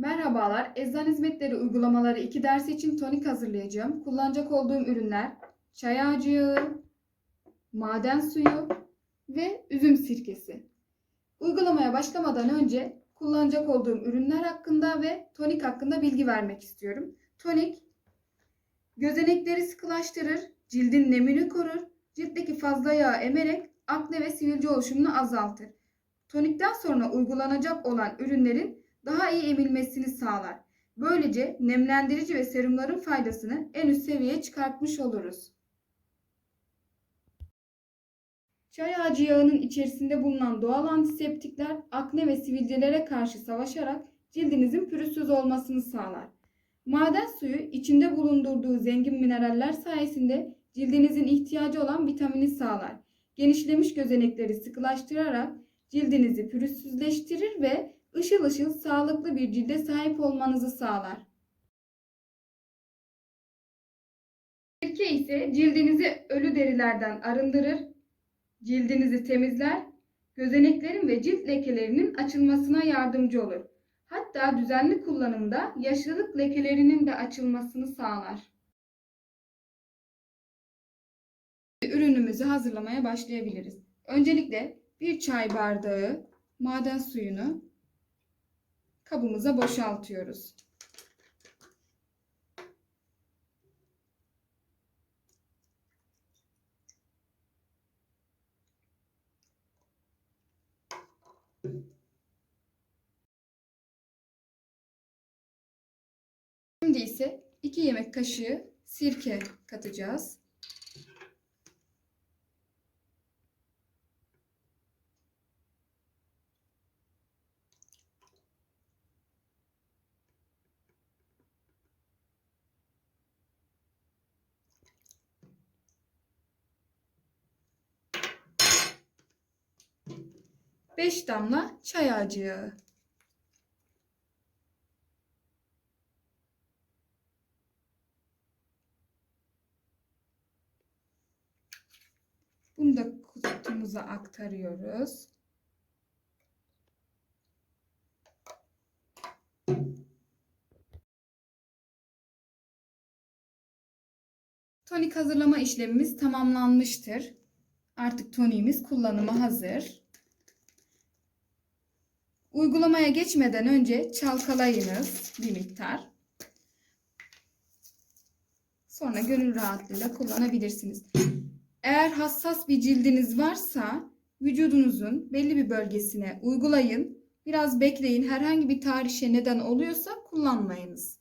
Merhabalar, Eczan Hizmetleri uygulamaları 2 dersi için tonik hazırlayacağım. Kullanacak olduğum ürünler çay ağacı yağı, maden suyu ve üzüm sirkesi. Uygulamaya başlamadan önce kullanacak olduğum ürünler hakkında ve tonik hakkında bilgi vermek istiyorum. Tonik, gözenekleri sıkılaştırır, cildin nemini korur, ciltteki fazla yağ emerek akne ve sivilce oluşumunu azaltır. Tonikten sonra uygulanacak olan ürünlerin daha iyi emilmesini sağlar. Böylece nemlendirici ve serumların faydasını en üst seviyeye çıkartmış oluruz. Çay ağacı yağının içerisinde bulunan doğal antiseptikler akne ve sivilcelere karşı savaşarak cildinizin pürüzsüz olmasını sağlar. Maden suyu içinde bulundurduğu zengin mineraller sayesinde cildinizin ihtiyacı olan vitamini sağlar. Genişlemiş gözenekleri sıkılaştırarak cildinizi pürüzsüzleştirir ve ışıl ışıl sağlıklı bir cilde sahip olmanızı sağlar. Sirke ise cildinizi ölü derilerden arındırır, cildinizi temizler, gözeneklerin ve cilt lekelerinin açılmasına yardımcı olur. Hatta düzenli kullanımda yaşlılık lekelerinin de açılmasını sağlar. Ürünümüzü hazırlamaya başlayabiliriz. Öncelikle bir çay bardağı maden suyunu kabımıza boşaltıyoruz. Şimdi ise 2 yemek kaşığı sirke katacağız. Beş damla çay ağacı yağı. Bunu da kutumuza aktarıyoruz. Tonik hazırlama işlemimiz tamamlanmıştır. Artık toniğimiz kullanıma hazır. Uygulamaya geçmeden önce çalkalayınız bir miktar. Sonra gönül rahatlığıyla kullanabilirsiniz. Eğer hassas bir cildiniz varsa vücudunuzun belli bir bölgesine uygulayın. Biraz bekleyin. Herhangi bir tahrişe neden oluyorsa kullanmayınız.